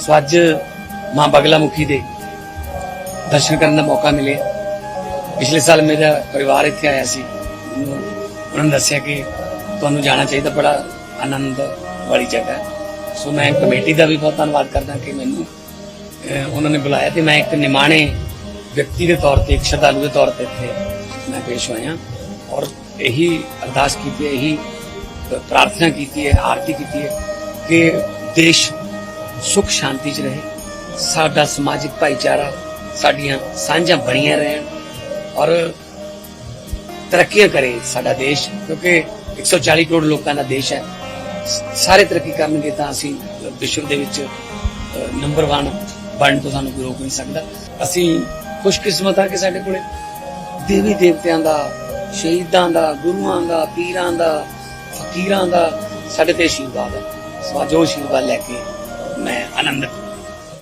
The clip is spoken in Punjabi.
ਸੋ ਅੱਜ ਮਾਂ ਬਗਲਾ ਮੁਖੀ ਦੇ ਦਰਸ਼ਨ ਕਰਨ ਦਾ ਮੌਕਾ ਮਿਲਿਆ। ਪਿਛਲੇ ਸਾਲ ਮੇਰਾ ਪਰਿਵਾਰ ਇੱਥੇ ਆਇਆ ਸੀ। ਉਹਨਾਂ ਨੇ ਦੱਸਿਆ ਕਿ ਤੁਹਾਨੂੰ ਜਾਣਾ ਚਾਹੀਦਾ, ਬੜਾ ਆਨੰਦ ਵਾਲੀ ਜਗ੍ਹਾ ਸੋ ਮੈਂ ਕਮੇਟੀ ਦਾ ਵੀ ਬਹੁਤ ਧੰਨਵਾਦ ਕਰਦਾ ਕਿ ਮੈਨੂੰ ਉਹਨਾਂ ਨੇ ਬੁਲਾਇਆ ਤੇ ਮੈਂ ਇੱਕ ਨਿਮਾਣੇ ਵਿਅਕਤੀ ਦੇ ਤੌਰ ਤੇ, ਇੱਕ ਸ਼ਰਧਾਲੂ ਦੇ ਤੌਰ ਤੇ ਇੱਥੇ ਮੈਂ ਪੇਸ਼ ਹੋਇਆ। ਔਰ ਇਹੀ ਅਰਦਾਸ ਕੀਤੀ ਹੈ, ਇਹੀ ਪ੍ਰਾਰਥਨਾ ਕੀਤੀ ਹੈ, ਆਰਤੀ ਕੀਤੀ ਹੈ ਕਿ ਦੇਸ਼ ਸੁਖ ਸ਼ਾਂਤੀ 'ਚ ਰਹੇ। ਸਾਡਾ ਸਮਾਜਿਕ ਭਾਈਚਾਰਾ, ਸਾਡੀਆਂ ਸਾਂਝਾਂ ਬਣੀਆਂ ਰਹਿਣ ਔਰ ਤਰੱਕੀਆਂ ਕਰੇ ਸਾਡਾ ਦੇਸ਼, ਕਿਉਂਕਿ 140 ਕਰੋੜ ਲੋਕਾਂ ਦਾ ਦੇਸ਼ ਹੈ। ਸਾਰੇ ਤਰੱਕੀ ਕਰਨਗੇ ਤਾਂ ਅਸੀਂ ਵਿਸ਼ਵ ਦੇ ਵਿੱਚ ਨੰਬਰ 1 ਬਣਨ ਤੋਂ ਸਾਨੂੰ ਕੋਈ ਰੋਕ ਨਹੀਂ ਸਕਦਾ। ਅਸੀਂ ਖੁਸ਼ਕਿਸਮਤ ਹਾਂ ਕਿ ਸਾਡੇ ਕੋਲੇ ਦੇਵੀ ਦੇਵਤਿਆਂ ਦਾ, ਸ਼ਹੀਦਾਂ ਦਾ, ਗੁਰੂਆਂ ਦਾ, ਪੀਰਾਂ ਦਾ, ਫਕੀਰਾਂ ਦਾ ਸਾਡੇ ਤੇ ਆਸ਼ੀਰਵਾਦ ਹੈ। ਸੋ ਅੱਜ ਆਸ਼ੀਰਵਾਦ ਲੈ ਕੇ ਮੈਂ ਆਨੰਦ